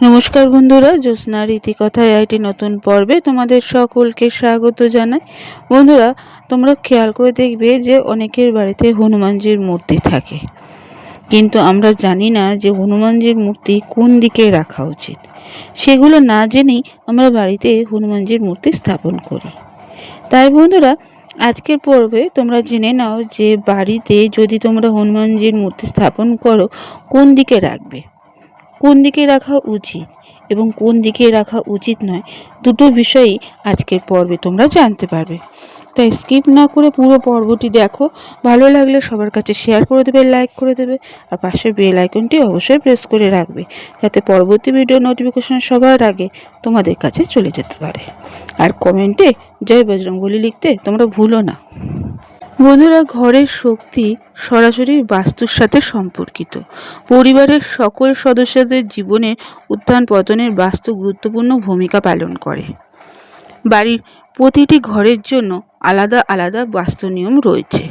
নমস্কার বন্ধুরা, জ্যোৎস্না রীতিকথায় একটি নতুন পর্বে তোমাদের সকলকে স্বাগত জানাই। বন্ধুরা, তোমরা খেয়াল করে দেখবে যে অনেকের বাড়িতে হনুমানজির মূর্তি থাকে। কিন্তু আমরা জানি না যে হনুমানজির মূর্তি কোন দিকে রাখা উচিত। সেগুলো না জেনেই আমরা বাড়িতে হনুমানজির মূর্তি স্থাপন করি। তাই বন্ধুরা, আজকের পর্বে তোমরা জেনে নাও যে বাড়িতে যদি তোমরা হনুমানজির মূর্তি স্থাপন করো, কোন দিকে রাখবে? কোন দিকে রাখা উচিত এবং কোন দিকে রাখা উচিত নয়, দুটো বিষয়ই আজকের পর্বে তোমরা জানতে পারবে। তাই স্কিপ না করে পুরো পর্বটি দেখো। ভালো লাগলে সবার কাছে শেয়ার করে দেবে লাইক করে দেবে আর পাশে বেল আইকনটি অবশ্যই প্রেস করে রাখবে যাতে পরবর্তী ভিডিও নোটিফিকেশন সবার আগে তোমাদের কাছে চলে যেতে পারে। আর কমেন্টে জয় বজরঙ্গলি লিখতে তোমরা ভুলো না। বন্ধুরা, ঘরের শক্তি সরাসরি বাস্তুর সাথে সম্পর্কিত। পরিবারের সকল সদস্যদের জীবনে উত্থান পতনের বাস্তু গুরুত্বপূর্ণ ভূমিকা পালন করে। বাড়ির প্রতিটি ঘরের জন্য আলাদা আলাদা বাস্তু নিয়ম রয়েছে।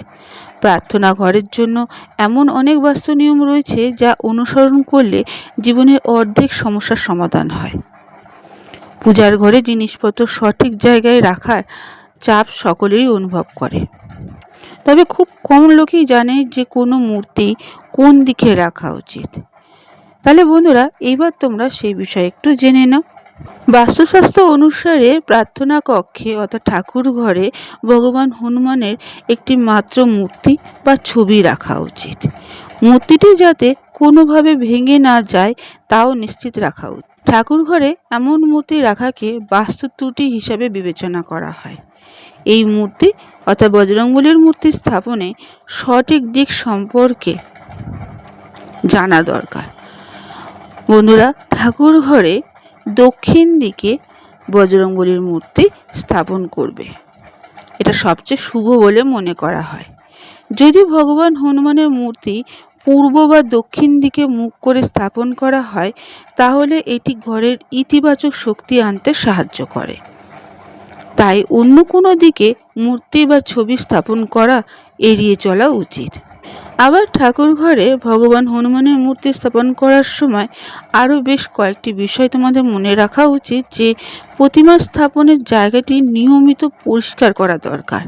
প্রার্থনা ঘরের জন্য এমন অনেক বাস্তু নিয়ম রয়েছে যা অনুসরণ করলে জীবনের অর্ধেক সমস্যার সমাধান হয়। পূজার ঘরে জিনিসপত্র সঠিক জায়গায় রাখার চাপ সকলেই অনুভব করে। তবে খুব কম লোকই জানে যে কোনো মূর্তি কোন দিকে রাখা উচিত। তাহলে বন্ধুরা এইবার তোমরা সেই বিষয়ে একটু জেনে নাও। বাস্তুশাস্ত্র অনুসারে প্রার্থনা কক্ষে অর্থাৎ ঠাকুর ঘরে ভগবান হনুমানের একটি মাত্র মূর্তি বা ছবি রাখা উচিত। মূর্তিটি যাতে কোনোভাবে ভেঙে না যায়, তাও নিশ্চিত রাখা উচিত। ঠাকুর ঘরে এমন মূর্তি রাখাকে বাস্তু ত্রুটি হিসাবে বিবেচনা করা হয়। এই মূর্তি অর্থাৎ বজরংবলীর মূর্তি স্থাপনে সঠিক দিক সম্পর্কে জানা দরকার। বন্ধুরা, ঠাকুর ঘরে দক্ষিণ দিকে বজরংবলীর মূর্তি স্থাপন করবে। এটা সবচেয়ে শুভ বলে মনে করা হয়। যদি ভগবান হনুমানের মূর্তি পূর্ব বা দক্ষিণ দিকে মুখ করে স্থাপন করা হয়, তাহলে এটি ঘরের ইতিবাচক শক্তি আনতে সাহায্য করে। তাই অন্য কোনো দিকে মূর্তি বা ছবি স্থাপন করা এড়িয়ে চলা উচিত। আবার ঠাকুর ঘরে ভগবান হনুমানের মূর্তি স্থাপন করার সময় আরও বেশ কয়েকটি বিষয় তোমাদের মনে রাখা উচিত যে প্রতিমা স্থাপনের জায়গাটি নিয়মিত পরিষ্কার করা দরকার।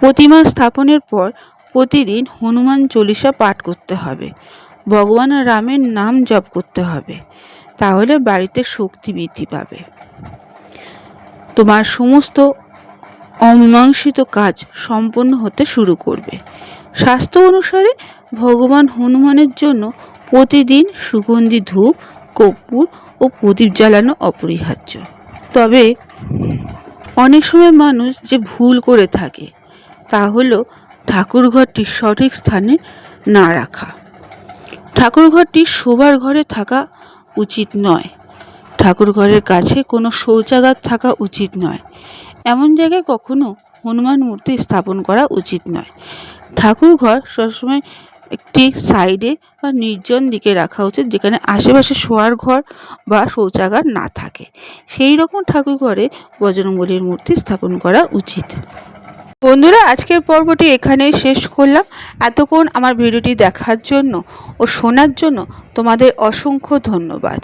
প্রতিমা স্থাপনের পর প্রতিদিন হনুমান চল্লিশা পাঠ করতে হবে। ভগবান রামের নাম জপ করতে হবে। তাহলে বাড়িতে শক্তি বৃদ্ধি পাবে। তোমার সমস্ত অমীমাংসিত কাজ সম্পন্ন হতে শুরু করবে। শাস্ত্র অনুসারে ভগবান হনুমানের জন্য প্রতিদিন সুগন্ধি ধূপ, কর্পূর ও প্রদীপ জ্বালানো অপরিহার্য। তবে অনেক সময় মানুষ যে ভুল করে থাকে, তা হলো ঠাকুরঘরটি সঠিক স্থানে না রাখা। ঠাকুরঘরটি শোবার ঘরে থাকা উচিত নয়। ঠাকুর ঘরের কাছে কোনো শৌচাগার থাকা উচিত নয়। এমন জায়গায় কখনো হনুমান মূর্তি স্থাপন করা উচিত নয়। ঠাকুর ঘর সবসময় একটি সাইডে বা নির্জন দিকে রাখা উচিত, যেখানে আশেপাশে শোয়ার ঘর বা শৌচাগার না থাকে। সেই রকম ঠাকুর ঘরে বজরংবলীর মূর্তি স্থাপন করা উচিত। বন্ধুরা, আজকের পর্বটি এখানেই শেষ করলাম। এতক্ষণ আমার ভিডিওটি দেখার জন্য ও শোনার জন্য তোমাদের অসংখ্য ধন্যবাদ।